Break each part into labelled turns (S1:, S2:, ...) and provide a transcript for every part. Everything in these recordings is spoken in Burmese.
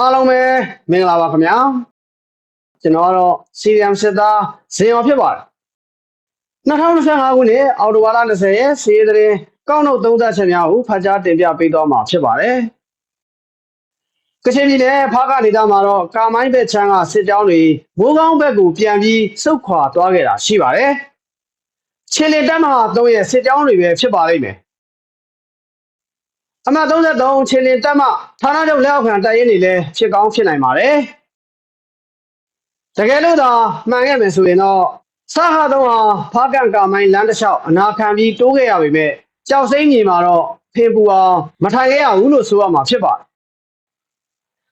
S1: အားလုံးပဲမင်္ဂလာပါခင်ဗျာကျွန်တော်ကတော့စီရီယမ်စစ်သားဇင်အောင်ဖြစ်ပါတယ်2025ခုနှစ်အောက်တိုဘာလ20ရက်စီးရီးသတင်းကောင်းနှုတ်သုံးသက်ချက်များကိုဖတ်ကြားတင်ပြပေးသွားမှာဖြစ်ပါတယ်ကချင်ပြည်နယ်ဖားကနေသားမှာတော့ကာမိုင်းဘက်ချမ်းကစစ်ကြောင်းတွေမိုးကောင်းဘက်ကိုပြန်ပြီးစုခွာသွားခဲ့တာရှိပါတယ်ခြေလင်တက်မှာတော့ရဲ့စစ်ကြောင်းတွေပဲဖြစ်ပါလိမ့်မယ် အမှတ်33ခြေလင်တက်မှဌာနချုပ်လက်အောက်ခံတိုက်ရင်တွေလည်းဖြစ်ကောင်းဖြစ်နိုင်ပါတယ်တကယ်လို့သာမှန်ခဲ့မယ်ဆိုရင်တော့စဟာတော့ဟာဖားကန်ကာမိုင်းလမ်းတစ်လျှောက်အနာခံပြီးတိုးခဲ့ရပေမဲ့ကြောက်စိမ့်မြေမှာတော့ဖင်ပူအောင်မထိုင်ခဲ့ရဘူးလို့ဆိုရမှာဖြစ်ပါတယ်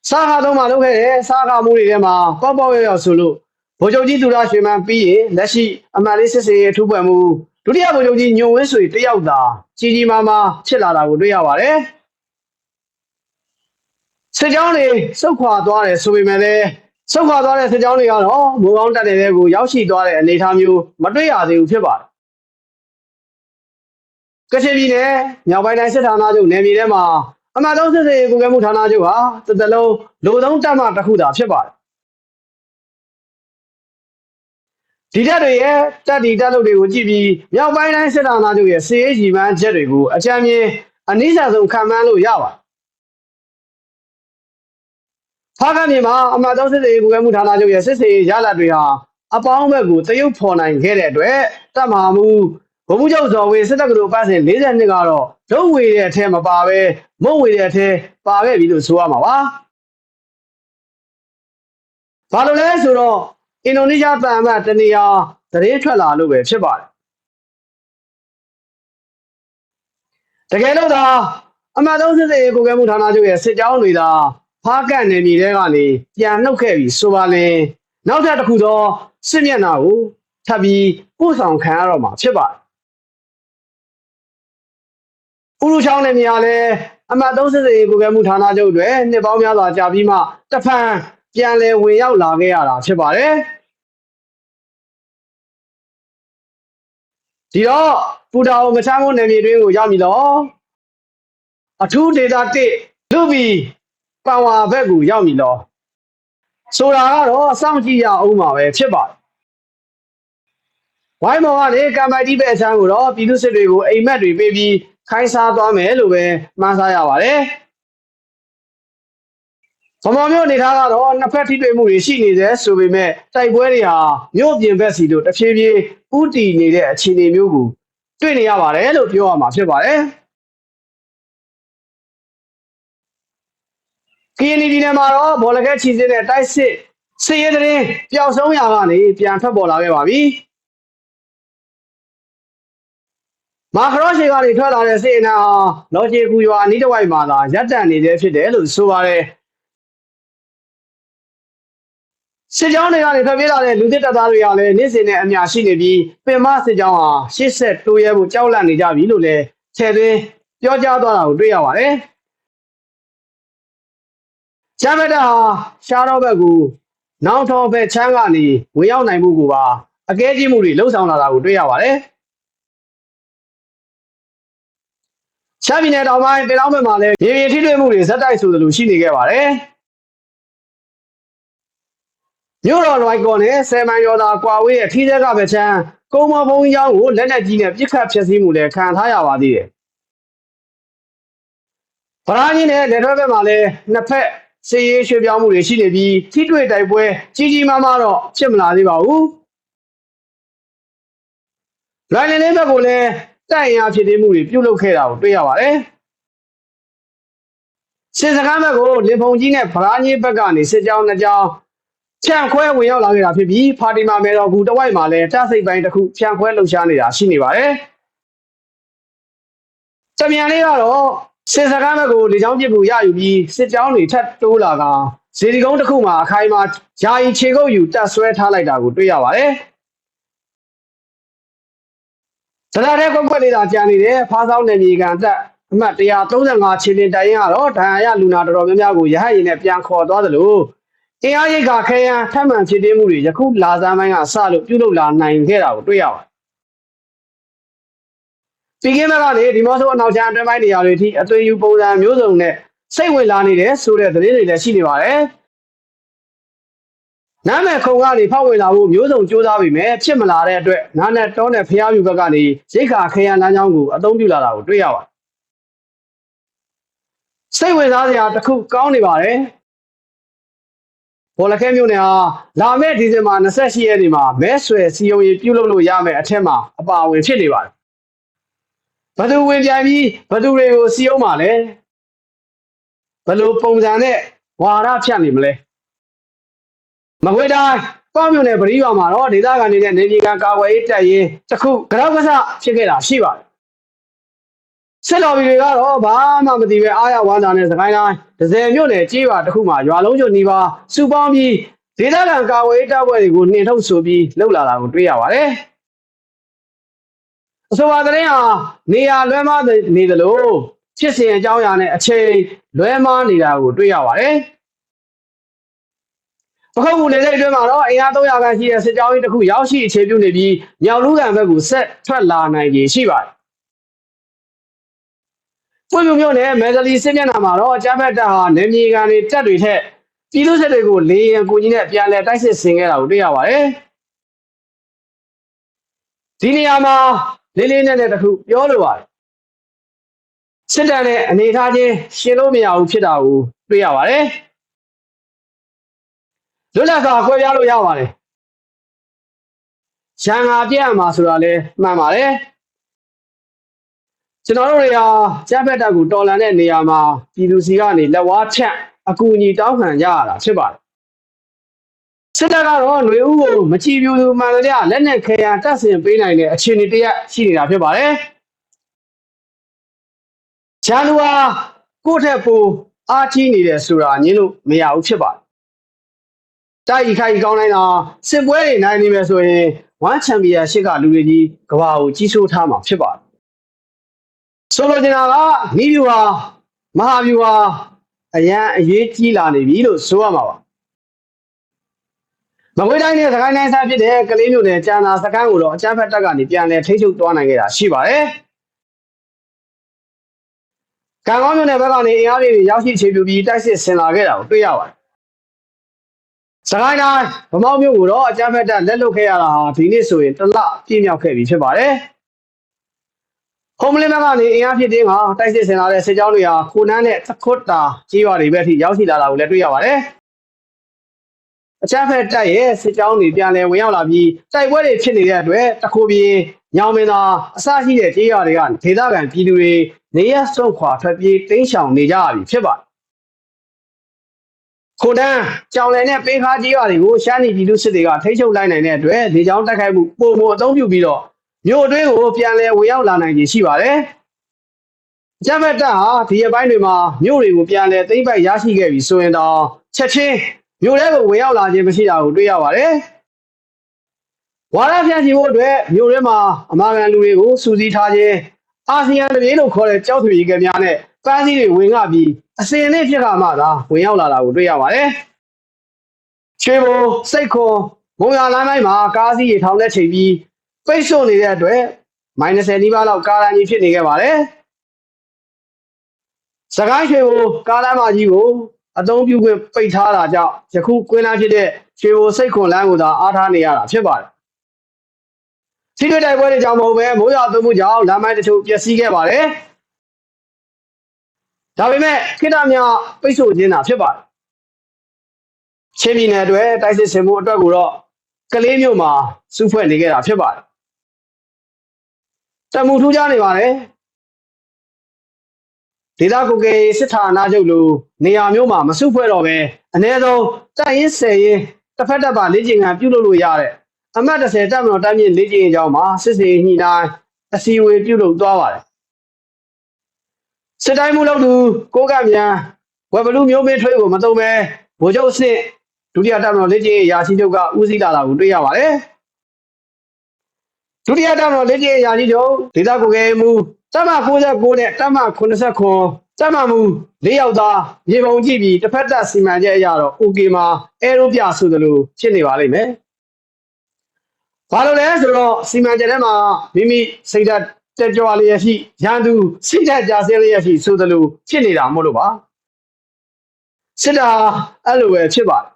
S1: စားခါတော့မှလုပ်ခဲ့တဲ့စားခါမှုတွေထဲမှာပေါက်ပေါက်ရရောက်ဆိုလို့ဗိုလ်ချုပ်ကြီးသူရရွှေမန်းပြီးရင်လက်ရှိအမှန်လေးစစ်စေးထူးပွက်မှု ဒုတိယဗိုလ်ချုပ်ကြီးညုံဝင်းဆွေတယောက်သာကြီးကြီးမားမားဖြစ်လာတာကိုတွေ့ရပါတယ်စစ်ကြောင်းတွေစုတ်ခွာသွားတယ်ဆိုပေမဲ့လည်းစုတ်ခွာသွားတဲ့စစ်ကြောင်းတွေကတော့မိုးကောင်းတက်တဲ့ကိုရောက်ရှိသွားတဲ့အနေအထားမျိုးမတွေ့ရသေးဘူးဖြစ်ပါတယ်ကချင်ပြည်နယ်မြောက်ပိုင်းတိုင်းစစ်ဌာနချုပ်နယ်မြေထဲမှာအမှန်ဆုံးစစ်စေးကိုကဲမှုဌာနချုပ်ဟာတစ်သလုံးလူသုံးတပ်မှတစ်ခုသာဖြစ်ပါတယ် ဒီတက်တွေရဲ့တက်ဒီတက်လုပ်တွေကိုကြည့်ပြီးမြောက်ပိုင်းတိုင်းစစ်ဌာနချုပ်ရဲ့စီရေးကြီးမှန်းချက်တွေကိုအကြံဉာဏ်အနည်းဆုံးခံမှန်းလို့ရပါတယ်ဖားကမြေမှာအမှတ်သုံးစစ်စေးကိုကဲမှုဌာနချုပ်ရဲ့စစ်စေးရလဒ်တွေဟာအပေါင်းဘက်ကိုတရုပ်ဖော်နိုင်ခဲ့တဲ့အတွက်တပ်မဟာမှုဗိုလ်မှူးချုပ်ဇော်ဝေစစ်တပ်ကလူပတ်စဉ်42ကတော့ဒုတ်ဝေတဲ့အထက်မပါပဲမုတ်ဝေတဲ့အထက်ပါခဲ့ပြီလို့ဆိုရမှာပါဘာလို့လဲဆိုတော့ အင်ဒိုနီးရှားတန်အမတ်တနေရာသတင်းထွက်လာလို့ပဲဖြစ်ပါတယ်တကယ်လို့သာအမှတ်သုံးစစ်စေးကိုကဲမှုဌာနချုပ်ရဲ့စစ်ကြောင်းတွေသာဖားကန့်နယ်မြေတွေကနေပြန်နှုတ်ခဲ့ပြီးဆိုပါလေနောက်ထပ်တစ်ခုသောစစ်မျက်နှာကိုထပ်ပြီးပို့ဆောင်ခံရတော့မှာဖြစ်ပါတယ်ဥရုချောင်းနယ်မြေကလည်းအမှတ်30စေကိုကဲမှုဌာနချုပ်တွေနှစ်ပေါင်းများစွာကြာပြီးမှတဖန် ပြန်လည်ဝင်ရောက်လာခဲ့ရတာဖြစ်ပါတယ်ဒီတော့ပူတာအိုမချမ်းမိုးနယ်မြေတွင်းကိုရောက်ပြီတော့အထူးဒေတာ1လူဘီပန်ဝါဘက်ကိုရောက်ပြီတော့ဆိုတာကတော့စောင့်ကြည့်ရအောင်ပါပဲဖြစ်ပါတယ်ဝိုင်းမော်ကနေကံပိုက်တီးပဲအချမ်းကိုတော့ပြည်သူစစ်တွေကိုအိမ်မက်တွေပေးပြီးခိုင်းစားသွားမယ်လို့ပဲမှန်းဆရပါတယ် ဗမာမျိုးအနေထားကတော့နှစ်ဖက်ထိတွေ့မှုတွေရှိနေသေးဆိုပေမဲ့တိုက်ပွဲတွေဟာမြို့ပြင်ဘက်စီတို့တဖြည်းဖြည်းဥတီနေတဲ့အခြေအနေမျိုးကိုတွေ့နေရပါတယ်လို့ပြောရမှာဖြစ်ပါတယ်ကီယနီပြည်နယ်မှာတော့ဘောလကက်ချီစင်းတဲ့တိုက်စစ်စစ်ရေးတဲ့ပျောက်ဆုံးရာကနေပြန်ထွက်ပေါ်လာခဲ့ပါပြီမာခရော့ရှေကနေထွက်လာတဲ့စစ်အင်အားဟာလော်ဂျီကူရွာအနီးတစ်ဝိုက်မှာသာရပ်တန့်နေသေးဖြစ်တယ်လို့ဆိုပါတယ် စစ်ကြောင်းတွေကနေထွက်ပြေးလာတဲ့လူသစ်တပ်သားတွေကလည်းနေ့စဉ်နဲ့အများရှိနေပြီးပင်မစစ်ကြောင်းဟာရှစ်ဆက်တိုးရဲဖို့ကြောက်လန့်နေကြပြီလို့လည်းခြေသွင်းပြောကြားသွားတာကိုတွေ့ရပါတယ်။ချမ်းမတာဟာရှားတော့ဘက်ကိုနောင်ထော်ဘက်ချမ်းကနေဝင်ရောက်နိုင်မှုကိုပါအကဲကြီးမှုတွေလှုံ့ဆော်လာတာကိုတွေ့ရပါတယ်။ချမ်းပြည်နယ်တောင်ပိုင်းတင်လောင်းဘက်မှာလည်းရေပြင်ထိတွေ့မှုတွေဇက်တိုက်ဆိုသလိုရှိနေခဲ့ပါတယ်။ မြို့တော်လွိုက်ကော်နဲ့ဆယ်မိုင်ကျော်သာကွာဝေးရဲ့ထီးသက်ကပဲချမ်းကုန်းမဘုံကျောင်းကိုလက်နက်ကြီးနဲ့ပစ်ခတ်ဖျက်ဆီးမှုလည်းခံထားရပါသေးတယ်။ဗရာကြီးနဲ့လက်ထွက်ဘက်မှာလည်းနှစ်ဖက်စီရေးရွှေ့ပြောင်းမှုတွေရှိနေပြီးထိတွေ့တိုက်ပွဲကြီးကြီးမားမားတော့ဖြစ်မလာသေးပါဘူး။လိုင်းလင်းလေးဘက်ကိုလည်းတိုက်ရင်အဖြစ်သေးမှုတွေပြုတ်လုခဲ့တာကိုတွေ့ရပါတယ်။စစ်စခန်းဘက်ကိုလင်ဖုံကြီးနဲ့ဗရာကြီးဘက်ကနေစစ်ကြောင်းနှစ်ကြောင်း ဖြန့်ခွဲဝင်ရောက်လာခဲ့တာဖြစ်ပြီးဖာတီမာမဲတော်ကူတဝိုက်မှာလည်းတဆိတ်ပိုင်းတစ်ခုဖြန့်ခွဲလှုပ်ရှားနေတာရှိနေပါတယ်။တမြန်လေးကတော့စစ်စကားဘက်ကိုလေချောင်းပစ်ကူရယူပြီးစစ်ကြောင်းတွေထပ်တိုးလာကဇေဒီကုန်းတစ်ခုမှာအခိုင်အမာယာယီခြေကုပ်ယူတက်ဆွဲထားလိုက်တာကိုတွေ့ရပါတယ်။ဇလာတဲ့ကွက်ကွက်လေးသာကြာနေတဲ့ဖားဆောင်နယ်မြေကန်တက်အမှတ်135ခြေလင်တိုင်ရင်ကတော့ဒဏ်ရာရလူနာတော်တော်များများကိုရဟတ်ရင်နဲ့ပြန်ခေါ်သွားသလို အင်အားရိတ်ကခဲယံထပ်မံဖြစ်တည်မှုတွေယခုလာစားပိုင်းကစလို့ပြုလုပ်လာနိုင်ခဲ့တာကိုတွေ့ရပါတယ်။ပြီးကင်းဘက်ကနေဒီမော့ဆိုအနောက်ချမ်းအတွင်းပိုင်းနေရာတွေအထိအသွင်ယူပုံစံမျိုးစုံနဲ့စိတ်ဝင်လာနေတယ်ဆိုတဲ့သတင်းတွေလည်းရှိနေပါတယ်နားမဲ့ခုံကနေဖောက်ဝင်လာဖို့မျိုးစုံကြိုးစားပြီးမြဲဖြစ်မလာတဲ့အတွက်နားနဲ့တောနဲ့ဖျားပြူဘက်ကနေရိတ်ခါခရံလမ်းကြောင်းကိုအသုံးပြုလာတာကိုတွေ့ရပါတယ်စိတ်ဝင်စားစရာတစ်ခုကောင်းနေပါတယ် ဘောလခဲမြို့နယ်ဟာလာမယ့်ဒီဇင်ဘာ28ရက်နေ့မှာမဲဆွယ်စီယုံရေးပြုလုပ်လို့ရမယ့်အထက်မှာအပါအဝင်ဖြစ်နေပါတယ်ဘယ်သူဝင်ပြိုင်ပြီးဘယ်သူတွေကိုစီယုံမှာလဲဘယ်လိုပုံစံနဲ့ဝါရဖြတ်နေမလဲမကွေးတိုင်းပေါ့မြို့နယ်ပရိရွာမှာတော့ဒေသခံတွေနဲ့နေပြည်တော်ကာကွယ်ရေးတပ်ရင်းတစ်ခုကြောက်ကစားဖြစ်ခဲ့တာရှိပါတယ် စစ်တော်ဘီတွေကတော့ဘာမှမသိပဲအားရဝမ်းသာနဲ့စကိုင်းတိုင်းဒဇယ်မြို့နယ်ကြေးပါတစ်ခုမှာရွာလုံးကျွနီးပါစုပေါင်းပြီးဒေသခံကာကွယ်ရေးတပ်ဖွဲ့တွေကိုနှင်ထုတ်ဆိုပြီးလှုပ်လာတာကိုတွေ့ရပါတယ်အဆိုပါသတင်းဟာနေရာလွဲမနေသလိုဖြစ်စဉ်အကြောင်းအရာနဲ့အချိန်လွဲမှားနေတာကိုတွေ့ရပါတယ်ပခုတ်ကူလေစိတ်အတွင်းမှာတော့အင်အား300ခန့်ရှိတဲ့စစ်ကြောင်းကြီးတစ်ခုရောက်ရှိအခြေပြုနေပြီးမြောက်လူကန်ဘက်ကိုဆက်ထွက်လာနိုင်ခြေရှိပါတယ် ပွင့်ပြမျိုးနဲ့မဲဇလီစစ်မျက်နှာမှာတော့အကြမ်းဖက်တပ်ဟာနေမြေကန်တွေတက်တွေထက်ပြည်သူစစ်တွေကိုလေရင်ကိုကြီးနဲ့ပြန်လည်တိုက်စစ်ဆင်ခဲ့တာကိုတွေ့ရပါတယ်ဒီနေရာမှာလေးလေးနက်နက်တစ်ခုပြောလိုပါတယ်စစ်တပ်နဲ့အနေထားချင်းရှင်လို့မရဘူးဖြစ်တာကိုတွေ့ရပါတယ်လွတ်လပ်စွာခွဲပြားလို့ရပါတယ်ရန်ငါပြည့်ရမှာဆိုတာလဲမှန်ပါတယ် ကျွန်တော်တို့တွေဟာကျပ်ဖက်တက်ကိုတော်လန်တဲ့နေရာမှာပြည်သူစီကနေလက်ဝါးဖြန့်အကူအညီတောင်းခံကြရတာဖြစ်ပါတယ်စစ်တပ်ကတော့ຫນွေဦးကိုမချီပြူသူမှန်တယ်လက်နဲ့ခဲရန်တက်ဆင်ပေးနိုင်တဲ့အခြေအနေတရက်ရှိနေတာဖြစ်ပါတယ်ဂျန်လူဟာကိုယ့်ထက်ပိုအားကြီးနေတယ်ဆိုတာညင်းလို့မရဘူးဖြစ်ပါတယ်တိုက်ခိုက်ကောင်းတိုင်းတာစစ်ပွဲတွေနိုင်နေမယ်ဆိုရင်ဝမ်ချန်ပီယံရှစ်ကလူတွေကြီးကဘာကိုကြီးစိုးထားမှာဖြစ်ပါတယ် ဆိုလိုချင်တာကမိဗျူဟာမဟာဗျူဟာအရန်အရေးကြီးလာနေပြီလို့ဆိုရမှာပါမကွေးတိုင်းနဲ့စကိုင်းတိုင်းစားဖြစ်တဲ့ကလေးမျိုးနယ်ကျန်တာစကန်းကိုတော့အချမ်းဖက်တက်ကနေပြန်လဲထိချုပ်သွားနိုင်ခဲ့တာရှိပါတယ်ကံကောင်းမျိုးနယ်ဘက်ကနေအင်အားတွေရောက်ရှိချေပြူပြီးတိုက်စစ်ဆင်လာခဲ့တာကိုတွေ့ရပါတယ်စကိုင်းတိုင်းဗမောက်မြို့ကိုတော့အကြမ်းဖက်တပ်လက်လွတ်ခဲ့ရတာဟာဒီနေ့ဆိုရင်တစ်လပြည့်မြောက်ခဲ့ပြီဖြစ်ပါတယ်။ ဟုံးမလင်းဘက်ကနေအင်အားဖြစ်တင်းကတိုက်စစ်ဆင်လာတဲ့စစ်ကြောင်းတွေဟာခိုနန်းနဲ့သခွတ်တာကြီးရွာတွေဘက်ထိရောက်ရှိလာတာကိုလည်းတွေ့ရပါတယ်။အကြမ်းဖက်တပ်ရဲ့စစ်ကြောင်းတွေပြန်လည်ဝင်ရောက်လာပြီးတိုက်ပွဲတွေဖြစ်နေတဲ့အတွက်တခိုးပြေညောင်မင်းသာအစရှိတဲ့ကြေးရွာတွေကဒေသခံပြည်သူတွေနေရစွန့်ခွာထွက်ပြေးတိမ်းရှောင်နေကြရပြီဖြစ်ပါတယ်ခိုတန်းကြောင်လည်နဲ့ပေးခါကြီးရွာတွေကိုရှမ်းနီပြည်သူစစ်တွေကထိချုပ်လိုက်နိုင်တဲ့အတွက်လေကြောင်းတိုက်ခိုက်မှုပုံမအသုံးပြုပြီးတော့ မြို့အတွင်းကိုပြန်လည်ဝင်ရောက်လာနိုင်ခြင်းရှိပါတယ်။ကျမတ်တပ်ဟာဒီအပိုင်းတွေမှာမြို့တွေကိုပြန်လည်သိမ်းပိုက်ရရှိခဲ့ပြီဆိုရင်တော့ချက်ချင်းမြို့ထဲကိုဝင်ရောက်လာခြင်းမရှိတာကိုတွေ့ရပါတယ်။ဝါရဖြန့်ချီဖို့အတွက်မြို့ထဲမှာအမာခံလူတွေကိုစူးစီးထားခြင်းအာဆီယံတပြေလို့ခေါ်တဲ့ကြောက်ထွေကြီးကများနဲ့ပန်းစည်းတွေဝင်ငှပြီးအစင်လေးဖြစ်ခါမှသာဝင်ရောက်လာတာကိုတွေ့ရပါတယ်။ချွေဘုံစိတ်ခွန်မုံရလမ်းပိုင်းမှာကားစီးတွေထောင်တဲ့ချိန်ပြီး ပိတ်ဆို့နေတဲ့အတွက်မိုင်20နီးပါးလောက်ကားလမ်းကြီးဖြစ်နေခဲ့ပါတယ်။စကိုင်းချွေဘုံကားလမ်းမကြီးကိုအသုံးပြုခွင့်ပိတ်ထားတာကြောင့်ယခုကွင်းလမ်းဖြစ်တဲ့ချွေဘုံစိတ်ခွန်လမ်းကိုသာအားထားနေရတာဖြစ်ပါတယ်။စီးတွေတိုက်ပွဲတွေကြောင့်မဟုတ်ပဲမိုးရွာသွန်းမှုကြောင့်လမ်းမိုင်းတချို့ပျက်စီးခဲ့ပါတယ်။ဒါပေမဲ့ခိတ္တများပိတ်ဆို့ခြင်းတာဖြစ်ပါတယ်ချင်းပြည်နယ်အတွက်တိုက်စစ်ဆင်မှုအတွက်ကိုတော့ကလေးမျိုးမှာစုဖွဲ့နေခဲ့တာဖြစ်ပါတယ် တမှုထူးခြားနေပါတယ်ဒေသကုကေစစ်ဌာနချုပ်လိုနေရာမျိုးမှာမစုဖွဲ့တော့ပဲအ ਨੇ ဆုံးတိုက်ရင်ဆယ်ရင်တစ်ဖက်တစ်ပါလေ့ကျင့်ခန်းပြုလုပ်လို့ရတဲ့အမှတ်30တပ်မတော်တိုင်းမြင့်လေ့ကျင့်ရေးကျောင်းမှာစစ်စေညှိနှိုင်းအစည်းအဝေးပြုလုပ်သွားပါတယ်စစ်တိုင်းမှုလုပ်သူကိုကမြန်ဝက်ဘလူးမျိုးမင်းထွေးကိုမတုံပဲဗိုလ်ချုပ်စစ်ဒုတိယတပ်မတော်လက်ကျင်းရာရှိချုပ်ကဦးစီးလာတာကိုတွေ့ရပါတယ် ဒုတိယတပ်မတော်လက်ကျင်းရာရှိချုပ်ဒေသကိုယ်ကဲမှုတပ်မ69နဲ့တပ်မ89တပ်မမှု၄ယောက်သားမြေပုံကြည့်ပြီးတစ်ဖက်သက်စီမံချက်အရတော့ OK မှာအဲရိုပြဆိုသလိုဖြစ်နေပါလိမ့်မယ်ဘာလို့လဲဆိုတော့စီမံချက်ထဲမှာမိမိစိတ်ဓာတ်တက်ကြွလျက်ရှိရန်သူစိတ်ဓာတ်ကြဆင်းလျက်ရှိဆိုသလိုဖြစ်နေတာမို့လို့ပါစစ်တာအဲ့လိုပဲဖြစ်ပါတယ်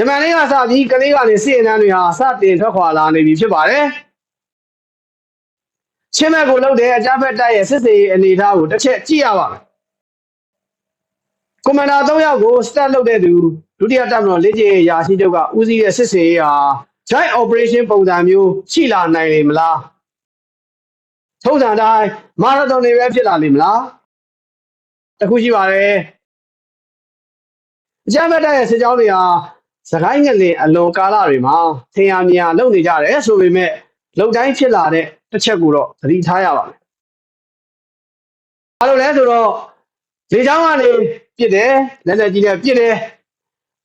S1: ဂျမန်လေးကစပြီးကလေးကနေစစ်အနန်းတွေဟာစတင်ထွက်ခွာလာနေပြီဖြစ်ပါတယ်ချင်းမဲ့ကိုလှုပ်တဲ့အကြမ်းဖက်တပ်ရဲ့စစ်စေးအနေအထားကိုတစ်ချက်ကြည့်ရပါမယ်ကွန်မန်ဒါ၃ယောက်ကိုစတက်လုပ်တဲ့သူဒုတိယတပ်မတော်လေ့ကျင့်ရေးရာရှိချုပ်ကဦးစီးတဲ့စစ်စေးဟာ joint operation ပုံစံမျိုးရှိလာနိုင်လေမလားထုံးစံတိုင်းမာရသွန်တွေပဲဖြစ်လာလိမ့်မလားတခုရှိပါတယ်အကြမ်းဖက်တပ်ရဲ့စစ်ကြောင်းတွေဟာ စကိုင်းငလင်အလွန်ကာလတွေမှာထင်ရမြင်ရလုပ်နေကြတယ်ဆိုပေမဲ့လုံတိုင်းဖြစ်လာတဲ့တစ်ချက်ကိုတော့သတိထားရပါမယ်။ဘာလို့လဲဆိုတော့လေချောင်းကနေပြစ်တယ်လက်လက်ကြီးနဲ့ပြစ်တယ်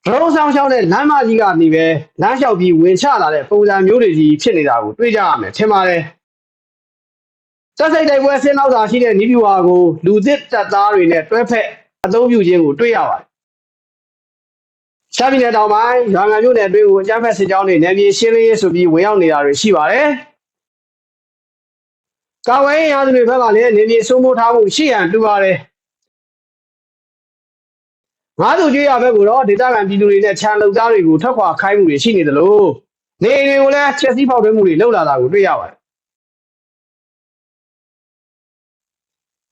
S1: ဒရုန်းဆောင်ရှောင်းတဲ့လမ်းမကြီးကနေပဲလမ်းလျှောက်ပြီးဝင်ချလာတဲ့ပုံစံမျိုးတွေကြီးဖြစ်နေတာကိုတွေ့ကြရမယ်ထင်ပါတယ်။စက်စိတ်တိုက်ပွဲဆင်းနောက်တာရှိတဲ့နီးပြူဟာကိုလူသစ်တပ်သားတွေနဲ့တွဲဖက်အသုံးပြုခြင်းကိုတွေ့ရပါတယ်။ ရှားပြည်နယ်တောင်ပိုင်းရွာငံမြို့နယ်အတွင်းကိုအကြမ်းဖက်စစ်ကြောင်းတွေနယ်မြေရှင်းလင်းရေးဆိုပြီးဝင်ရောက်နေတာတွေရှိပါတယ်။ကာဝေးရာသူတွေဘက်ကလည်းနေမြေစိုးမိုးထားမှုရှိရန်တူပါတယ်။ငါးသူကျွေးရဘက်ကိုတော့ဒေသခံပြည်သူတွေနဲ့ခြံလုံသားတွေကိုထွက်ခွာခိုင်းမှုတွေရှိနေသလိုနေအိမ်တွေကိုလည်းချက်စီးဖောက်ထွင်းမှုတွေလုပ်လာတာကိုတွေ့ရပါတယ်။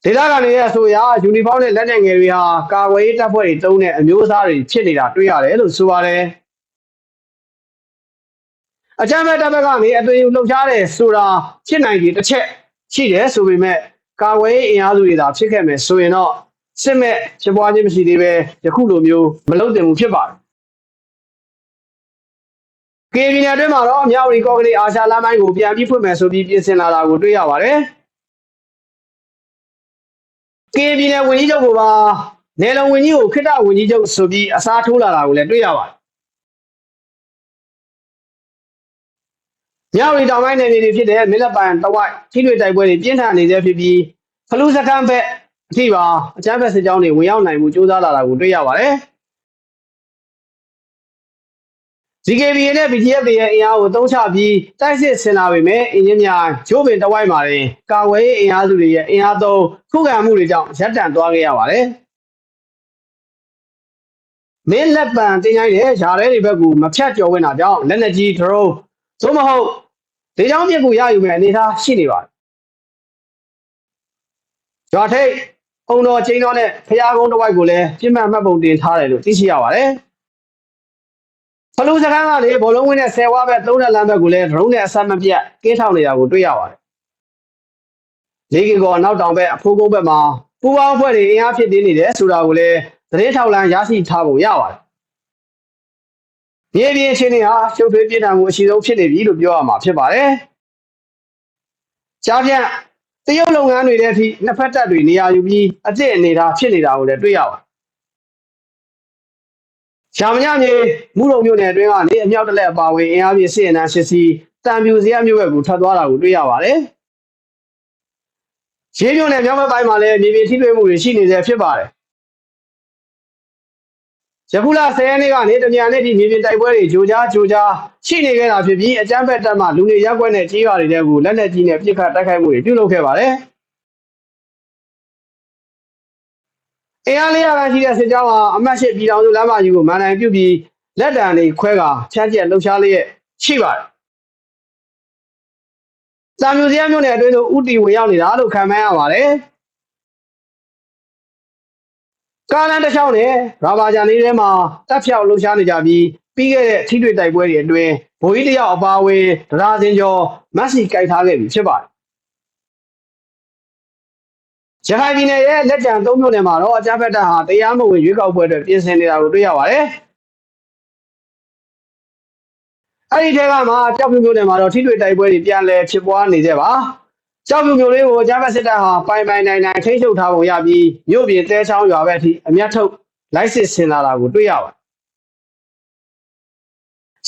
S1: ဒေသခံတွေရဲ့အဆိုအရယူနီဖောင်းနဲ့လက်နက်ငယ်တွေဟာကာဝေးတပ်ဖွဲ့တွေတုံးတဲ့အမျိုးအစားတွေဖြစ်နေတာတွေ့ရတယ်လို့ဆိုပါတယ်။အကြမ်းဖက်တပ်ဘက်ကနေအသွင်ယူလှုပ်ရှားတဲ့ဆိုတာဖြစ်နိုင်တယ်တစ်ချက်ရှိတယ်ဆိုပေမဲ့ကာဝေးအင်အားစုတွေသာဖြစ်ခဲ့မယ်ဆိုရင်တော့စစ်မဲ့ဖြစ်ပွားခြင်းမရှိသေးပဲယခုလိုမျိုးမလုံတင်မှုဖြစ်ပါတယ်။ကေပြည်နယ်အတွင်းမှာတော့မြောက်ရီကော့ကလေးအာရှလမ်းမိုင်းကိုပြန်ပြီးဖွင့်မယ်ဆိုပြီးပြင်ဆင်လာတာကိုတွေ့ရပါတယ်။ ကေပြည်နယ်ဝန်ကြီးချုပ်ကပါနယ်လုံဝန်ကြီးကိုခိတ္တဝန်ကြီးချုပ်ဆိုပြီးအစားထိုးလာတာကိုလည်းတွေ့ရပါတယ်။မြောက်ရီတောင်ပိုင်းနယ်မြေတွေဖြစ်တဲ့မင်းလက်ပံတဝိုက်ထိတွေ့တိုက်ပွဲတွေပြင်းထန်နေသေးဖြစ်ပြီးဖလူးစခန်းဘက်အထိပါအကြမ်းဖက်စစ်ကြောင်းတွေဝင်ရောက်နိုင်မှုစ조사လာတာကိုတွေ့ရပါတယ်။ GKB နဲ့ BTF တွေရဲ့အင်အားကိုသုံးချပြီးတိုက်စစ်ဆင်လာပေမဲ့အင်ဂျင်များဂျိုးပင်တဝိုက်မှာတင်ကာဝေးအင်အားစုတွေရဲ့အင်အားသုံးခုခံမှုတွေကြောင့်ရပ်တန့်သွားခဲ့ရပါတယ်။မင်းလက်ပံတင်ရိုင်းတဲ့ယာရဲတွေဘက်ကိုမဖြတ်ကျော်ဝင်တာကြောင့်လက်နက်ကြီးဒရုန်းသို့မဟုတ်ဒေချောင်းပြစ်ကိုရယူမဲ့အနေအထားရှိနေပါတယ်။ဂျွာထိတ်အုံတော်ချင်းတော်နဲ့ဖျားကုန်းတစ်ဝိုက်ကိုလည်းပြစ်မှတ်မှတ်ပုံတင်ထားတယ်လို့သိရှိရပါတယ်။ ဖလူစကန်းကနေဘောလုံးဝင်းနဲ့ဆယ်ဝါဘက်သုံးတဲ့လမ်းဘက်ကိုလည်းဒရုန်းနဲ့အဆက်မပြတ်ကင်းထောင်နေတာကိုတွေ့ရပါတယ်။လေးကီကောနောက်တောင်ဘက်အဖိုးကုန်းဘက်မှာပူပေါင်းအဖွဲ့တွေအင်အားဖြစ်နေနေတယ်ဆိုတာကိုလည်းသတင်းထောက်လန်းရရှိထားပုံရပါတယ်။မြေပြင်အခြေအနေဟာရှုပ်ထွေးပြင်းထန်မှုအရှိဆုံးဖြစ်နေပြီလို့ပြောရမှာဖြစ်ပါတယ်။ကြားဖြန့်တရုတ်လုပ်ငန်းတွေတဲ့အထိနှစ်ဖက်တပ်တွေနေရာယူပြီးအစ်စ်အနေထားဖြစ်နေတာကိုလည်းတွေ့ရပါတယ်။ ရှာမညမြေမူလုံမျိုးနယ်အတွင်းကနေအမြောက်တလက်အပါဝင်အင်အားပြည့်စစ်အင်အားရှစ်စီတံပြူစရမျိုးဘက်ကိုထွက်သွားတာကိုတွေ့ရပါတယ်။ရေးမျိုးနယ်မြောက်ဘက်ပိုင်းမှာလည်းမြေပြင်ထိတွေ့မှုတွေရှိနေသေးဖြစ်ပါတယ်။ယခုလ10ရက်နေ့ကနေတမြန်နေ့ထိမြေပြင်တိုက်ပွဲတွေကြိုကြားကြိုကြားရှိနေခဲ့တာဖြစ်ပြီးအကြမ်းဖက်တပ်မှလူနေရက်ွက်နဲ့ကြီးရွာတွေတဲ့ကိုလက်နက်ကြီးနဲ့ပစ်ခတ်တိုက်ခိုက်မှုတွေပြုလုပ်ခဲ့ပါတယ်။ အင်အားလေးရာခန့်ရှိတဲ့စစ်ကြောင်းဟာအမတ်ရှိပြည်တော်စုလမ်းမကြီးကိုမန်နိုင်ပြုတ်ပြီးလက်တံတွေခွဲကာချမ်းကျက်လှုပ်ရှားလျက်ရှိပါတယ်။စာမျိုးစရမျိုးနဲ့အတွင်းသို့ဥတီဝင်ရောက်နေတာလို့ခံမှန်းရပါတယ်။ကားလမ်းတစ်လျှောက်နဲ့ရာဘာဂျန်လေးထဲမှာတက်ဖြောက်လှုပ်ရှားနေကြပြီးပြီးခဲ့တဲ့ထိတွေ့တိုက်ပွဲတွေအတွင်းဗိုလ်ကြီးတယောက်အပါအဝင်တရားစင်ကျော်မက်ဆီကြိုက်ထားခဲ့ပြီဖြစ်ပါတယ် ရခိုင်ပြည်နယ်ရဲ့လက်ကျန်၃မြို့နယ်မှာတော့အကြမ်းဖက်တပ်ဟာတရားမဝင်ရွေးကောက်ပွဲတွေပြင်ဆင်နေတာကိုတွေ့ရပါတယ်။အဲ့ဒီထဲကမှကြောက်ဖြူမြို့နယ်မှာတော့ထိတွေ့တိုက်ပွဲတွေပြန်လည်ဖြစ်ပွားနေကြပါ။ကြောက်ဖြူမြို့လေးကိုအကြမ်းဖက်စစ်တပ်ဟာပိုင်ပိုင်နိုင်နိုင်ထိန်းချုပ်ထားပုံရပြီးမြို့ပြင်တဲချောင်းရွာဘက်အထိအမျက်ထုတ်လိုက်စစ်ဆင်လာတာကိုတွေ့ရပါတယ်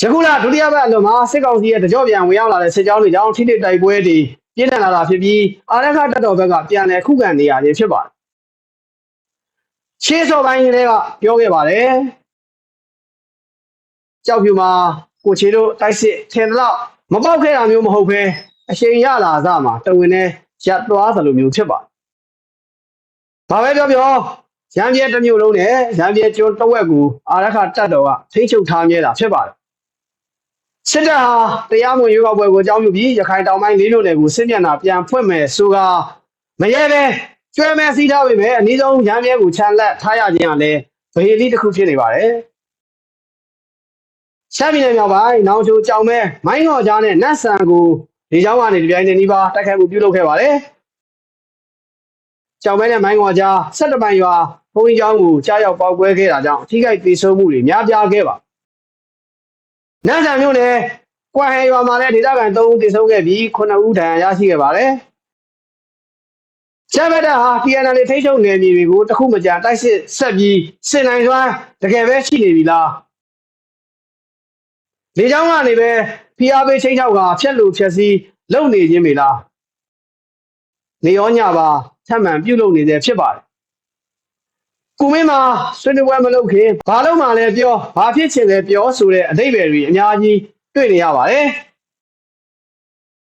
S1: ။ယခုလဒုတိယပတ်အလွန်မှာစစ်ကောင်စီရဲ့တကြော့ပြန်ဝင်ရောက်လာတဲ့စစ်ကြောင်းတွေကြောင့်ထိတွေ့တိုက်ပွဲတွေ ပြင်းထန်လာတာဖြစ်ပြီးအာရခတပ်တော်ဘက်ကပြန်လည်ခုခံနေရခြင်းဖြစ်ပါတယ်။ရှေးစော်ပိုင်းကလေးကပြောခဲ့ပါတယ်။ကြောက်ဖြူမှာကိုချေတို့တိုက်စစ်ထင်တော့မပေါက်ခဲ့တာမျိုးမဟုတ်ဘဲအချိန်ရလာစမှာတဝင်နဲ့ရပ်သွားသလိုမျိုးဖြစ်ပါတယ်။ဘာပဲပြောပြောရန်ပြဲတစ်မျိုးလုံးနဲ့ရန်ပြဲကျွန်းတစ်ဝက်ကိုအာရခတက်တော်ကထိန်းချုပ်ထားမြဲတာဖြစ်ပါတယ် စစ်တပ်ဟာတရားမဝင်ရွေးကောက်ပွဲကိုအကြောင်းပြုပြီးရခိုင်တောင်ပိုင်းလေးမြို့နယ်ကိုစစ်မျက်နှာပြန်ဖွင့်မယ်ဆိုကမရဲပဲကျွဲမဲစီးထားပေမဲ့အနည်းဆုံးရမ်းမြဲကိုခြံလက်ထားရခြင်းဟာလည်းဗဟေလိတစ်ခုဖြစ်နေပါတယ်။ရှမ်းပြည်နယ်မြောက်ပိုင်းနောင်ချိုကြောင်မဲမိုင်းငေါ်ကြားနဲ့နတ်ဆန်ကိုဒီကြောင်ကနေဒီပိုင်းနေနီးပါးတိုက်ခိုက်မှုပြုလုပ်ခဲ့ပါတယ်။ကြောင်မဲနဲ့မိုင်းငေါ်ကြား၁၇ပိုင်ရွာဘုံကြီးကျောင်းကိုကြားရောက်ပေါက်ကွဲခဲ့တာကြောင့်အထိခိုက်ဒေဆုံးမှုတွေများပြားခဲ့ပါ နတ်ဆန်မြို့နယ်ကွာဟဲရွာမှာလည်းဒေသခံ3ဦးဒေဆုံးခဲ့ပြီး9ဦးဒဏ်ရာရရှိခဲ့ပါတယ်ကျမ်းမတာဟာ PNL ထိချုံနယ်မြေတွေကိုတခုမကြာတိုက်စစ်ဆက်ပြီးစစ်နိုင်စွမ်းတကယ်ပဲရှိနေပြီလားလေကြောင်းကနေပဲဖိအားပေးချိန်ချောက်ကဖြက်လို့ဖြက်စီးလုံနေခြင်းမေလားနေရောညပါထပ်မံပြုတ်လုံနေသေးဖြစ်ပါတယ် ကုမင်းမှာဆွေးနွေးပွဲမလုပ်ခင်ဘာလို့မှလည်းပြောဘာဖြစ်ချင်လဲပြောဆိုတဲ့အတိတ်ပဲတွေအများကြီးတွေ့နေရပါတယ်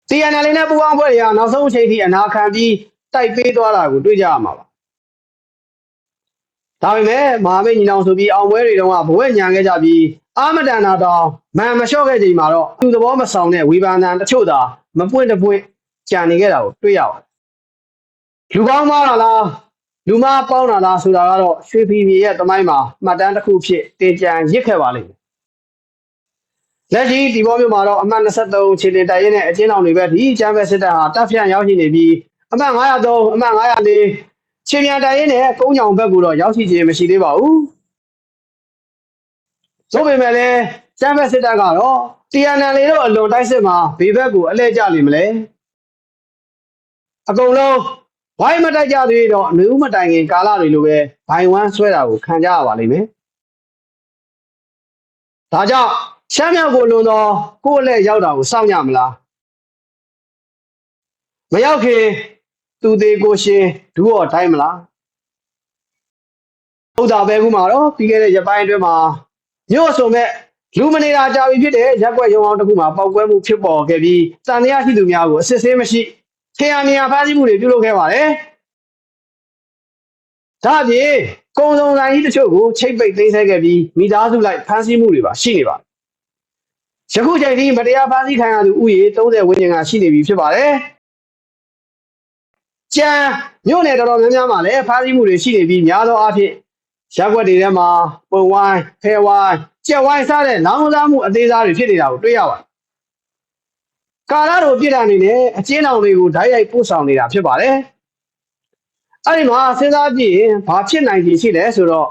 S1: TNL နဲ့ပူးပေါင်းဖွဲ့တွေကနောက်ဆုံးအချိန်ထိအနာခံပြီးတိုက်ပေးသွားတာကိုတွေ့ကြရမှာပါဒါပေမဲ့မဟာမိတ်ညီနောင်ဆိုပြီးအောင်ပွဲတွေတုန်းကဘဝညံခဲ့ကြပြီးအာမတန်နာတောင်မန်မလျှော့ခဲ့ချိန်မှာတော့သူသဘောမဆောင်တဲ့ဝေဖန်တန်တချို့သာမပွင့်တပွင့်ကြံနေခဲ့တာကိုတွေ့ရပါတယ်လူကောင်းမားတာလား လူမပေါင်းတာလားဆိုတာကတော့ရွှေဖီမြေရဲ့တမိုင်းမှာမှတ်တမ်းတစ်ခုဖြစ်တင်ကြံရစ်ခဲ့ပါလိမ့်မယ်လက်ရှိဒီဘောမျိုးမှာတော့အမှတ်23ခြေတင်တိုက်ရင်နဲ့အချင်းအောင်တွေပဲဒီချမ်းပဲစစ်တပ်ဟာတပ်ဖြန့်ရောက်ရှိနေပြီးအမှတ်903အမှတ်904ခြေမြန်တိုက်ရင်နဲ့ကုန်းကြောင်ဘက်ကိုတော့ရောက်ရှိခြင်းမရှိသေးပါဘူးဆိုပေမဲ့လည်းချမ်းပဲစစ်တပ်ကတော့ TNL တွေတော့အလွန်တိုက်စစ်မှာဘေဘက်ကိုအလဲကျလိမ့်မလဲအကုန်လုံး ဝိုင်းမတိုက်ကြသေးတော့အမျိုးမတိုင်ခင်ကာလတွေလိုပဲဘိုင်ဝမ်းဆွဲတာကိုခံကြရပါလိမ့်မယ်ဒါကြောင့်ရှမ်းမြောက်ကိုလွန်တော့ကိုယ့်အလက်ရောက်တာကိုစောင့်ကြမလားမရောက်ခင်သူသေးကိုရှင်ဒူးော်တိုင်းမလားဟုတ်တာပဲခုမှာတော့ပြီးခဲ့တဲ့ရပိုင်းအတွင်းမှာမြို့ဆိုမဲ့လူမနေတာကြာပြီဖြစ်တဲ့ရက်ွက်ရုံအောင်တစ်ခုမှာပောက်ကွဲမှုဖြစ်ပေါ်ခဲ့ပြီးတန်တရားရှိသူများကိုအစစ်ဆေးမရှိ ထေရနေရဖမ်းဆီးမှုတွေပြုလုပ်ခဲ့ပါတယ်ဒါအပြင်ကုံစုံဆိုင်ကြီးတချို့ကိုချိတ်ပိတ်သိမ်းဆည်းခဲ့ပြီးမိသားစုလိုက်ဖမ်းဆီးမှုတွေပါရှိနေပါတယ်ယခုချိန်ထိမတရားဖမ်းဆီးခံရသူဥယေ30ဝန်းကျင်ကရှိနေပြီဖြစ်ပါတယ်။ကြံမြို့နယ်တော်တော်များများမှာလည်းဖမ်းဆီးမှုတွေရှိနေပြီးများသောအားဖြင့်ရက်ွက်တွေထဲမှာပုံဝိုင်းဖဲဝိုင်းကြက်ဝိုင်းစတဲ့လောင်းစားမှုအသေးစားတွေဖြစ်နေတာကိုတွေ့ရပါတယ်။ ကာလာတို့ပြည်တာအနေနဲ့အကျဉ်းတော်တွေကိုဓာတ်ရိုက်ပို့ဆောင်နေတာဖြစ်ပါတယ်။အဲ့ဒီမှာစဉ်းစားကြည့်ရင်ဘာဖြစ်နိုင်ခြေရှိလဲဆိုတော့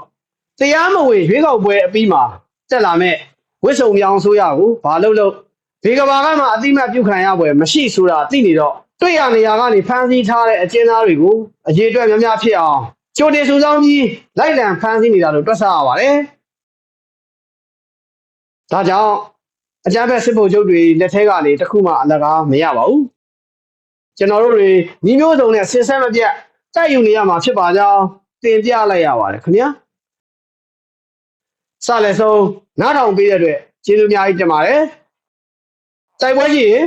S1: တရားမဝင်ရွေးကောက်ပွဲအပြီးမှာတက်လာမဲ့ဝစ်စုံပြောင်းဆိုရကိုဘာလို့လို့ဒီကဘာကမှအတိမတ်ပြုခံရပွဲမရှိဆိုတာသိနေတော့တွေ့ရနေရကနေဖမ်းဆီးထားတဲ့အကျဉ်းသားတွေကိုအရေးအတွက်များများဖြစ်အောင်ကြိုတင်စုဆောင်းပြီးလိုက်လံဖမ်းဆီးနေတာလို့တွက်ဆရပါတယ်။ဒါကြောင့် အကြမ်းဖက်စစ်ဗိုလ်ချုပ်တွေလက်ထက်ကနေတခုမှအလကားမရပါဘူး။ကျွန်တော်တို့တွေညီမျိုးစုံနဲ့ဆင်ဆက်မပြတ်တိုက်ယူနေရမှာဖြစ်ပါကြောင်းတင်ပြလိုက်ရပါတယ်ခင်ဗျာ။စလည်းဆုံးနားထောင်ပေးတဲ့အတွက်ကျေးဇူးအများကြီးတင်ပါတယ်။တိုက်ပွဲရှိရင်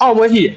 S1: အောင်ပွဲရှိတယ်